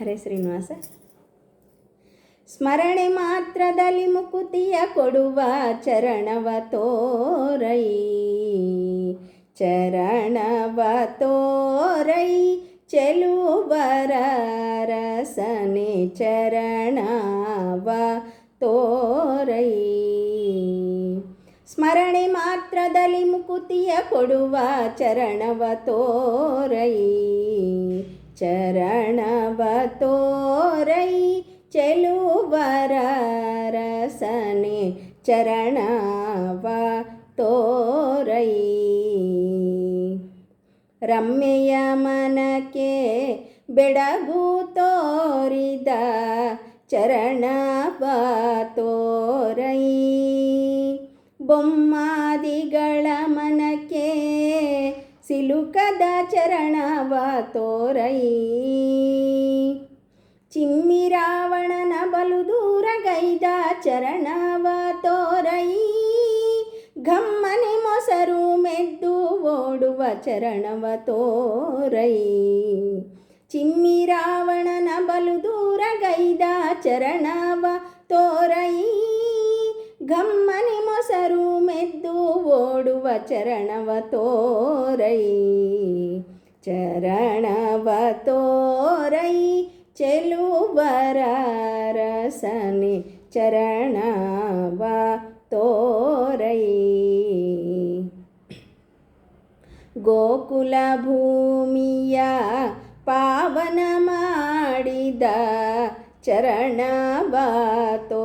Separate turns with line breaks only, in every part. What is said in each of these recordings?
ಹರೇ ಶ್ರೀನಿವಾಸ. ಸ್ಮರಣೆ ಮಾತ್ರದಲ್ಲಿ ಮುಕುತಿಯ ಕೊಡುವ ಚರಣವ ತೋರೈ ಚರಣವ ತೋರೈ ಚೆಲುವರಸನೆ ಚರಣವ ತೋರೈ. ಸ್ಮರಣೆ ಮಾತ್ರದಲ್ಲಿ ಮುಕುತಿಯ ಕೊಡುವ ಚರಣವ ತೋರೈ. ಚರಣವ ತೋರೈ ಚೆಲುವರ ರಸನೆ ಚರಣವ ತೋರೈ ರಮ್ಯ ಮನಕ್ಕೆ ಬೆಡಗು ತೋರಿದ ಚರಣವ ತೋರೈ ಬೊಮ್ಮಾದಿಗಳ ಸಿಲುಕದ ಚರಣವ ತೋರೈ ಚಿಮ್ಮಿ ರಾವಣನ ಬಲು ದೂರ ಗೈದ ಚರಣವ ತೋರೈ ಘಮ್ಮನೆ ಮೊಸರು ಮೆದ್ದು ಓಡುವ ಚರಣವ ತೋರೈ ಚಿಮ್ಮಿ ರಾವಣನ ಬಲು ದೂರ ಗೈದ ಚರಣವ ತೋರೈ ಓಡುವ ಚರಣವ ತೋರೈ ಚರಣವ ತೋರೈ ಚೆಲುವರ ರಸನೆ ಚರಣವ ತೋರೈ ಗೋಕುಲ ಭೂಮಿಯ ಪಾವನ ಮಾಡಿದ ಚರಣವ ತೋರೈ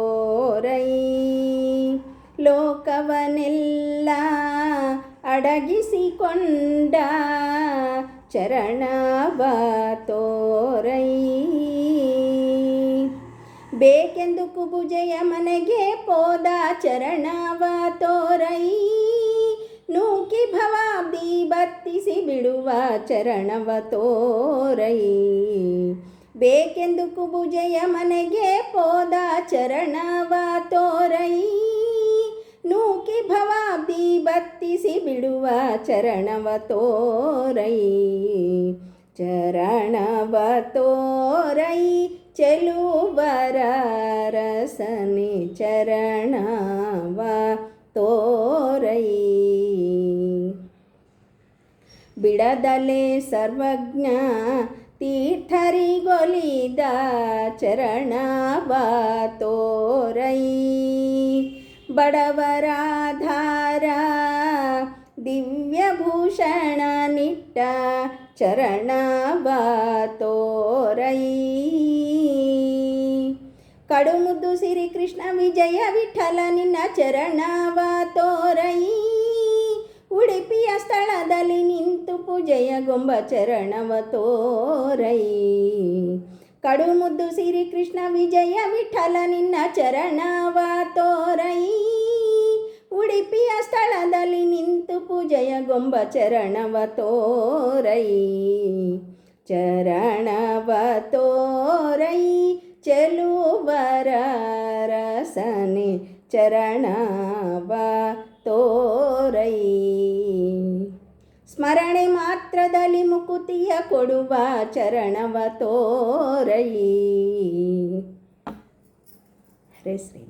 ಅಡಗಿಸಿಕೊಂಡ ಚರಣವ ತೋರೈ. ಬೇಕೆಂದು ಕುಬುಜೆಯ ಮನೆಗೆ ಪೋದ ಚರಣವ ತೋರೈ. ನೂಕಿ ಭವಾಬ್ದಿ ಬತ್ತಿಸಿ ಬಿಡುವ ಚರಣವ ತೋರೈ. ಬೇಕೆಂದು ಕುಬುಜೆಯ ಮನೆಗೆ ಪೋದ ಚರಣವ ತೋರೈ. ಬತ್ತಿಸಿ ಬಿಡುವ ಚರಣವ ತೋರೈ ಚರಣವ ತೋರೈ, ಚೆಲುವರ ರಸನೆ ಚರಣವ ತೋರೈ. ಬಿಡದಲೆ ಸರ್ವಜ್ಞ ತೀರ್ಥರಿಗೊಲಿದ ಚರಣವ ತೋರೈ, ಬಡವರಾಧಾರ ನಿಟ್ಟ ಚರಣವ ತೋರೈ ಕಡುಮುದ್ದು ಸಿರಿ ಕೃಷ್ಣ ವಿಜಯ ವಿಠಲ ನಿನ್ನ ಚರಣವ ತೋರೈ ಉಡುಪಿಯ ಸ್ಥಳದಲ್ಲಿ ನಿಂತು ಪೂಜೆಯ ಗೊಂಬ ಚರಣವ ತೋರೈ ಕಡುಮುದ್ದು ಸಿರಿ ಕೃಷ್ಣ ವಿಜಯ ವಿಠಲ ನಿನ್ನ ಚರಣವ ತೋರೈ ಪೂಜೆಯ ಗೊಂಬ ಚರಣವ ತೋರೈ ಚರಣವ ತೋರೈ ಚೆಲುವರ ರಸನೆ ಚರಣವ ತೋರೈ ಸ್ಮರಣೆ ಮಾತ್ರದಲ್ಲಿ ಮುಕುತಿಯ ಕೊಡುವ ಚರಣವ ತೋರೈ ಹರೇ ಶ್ರೀ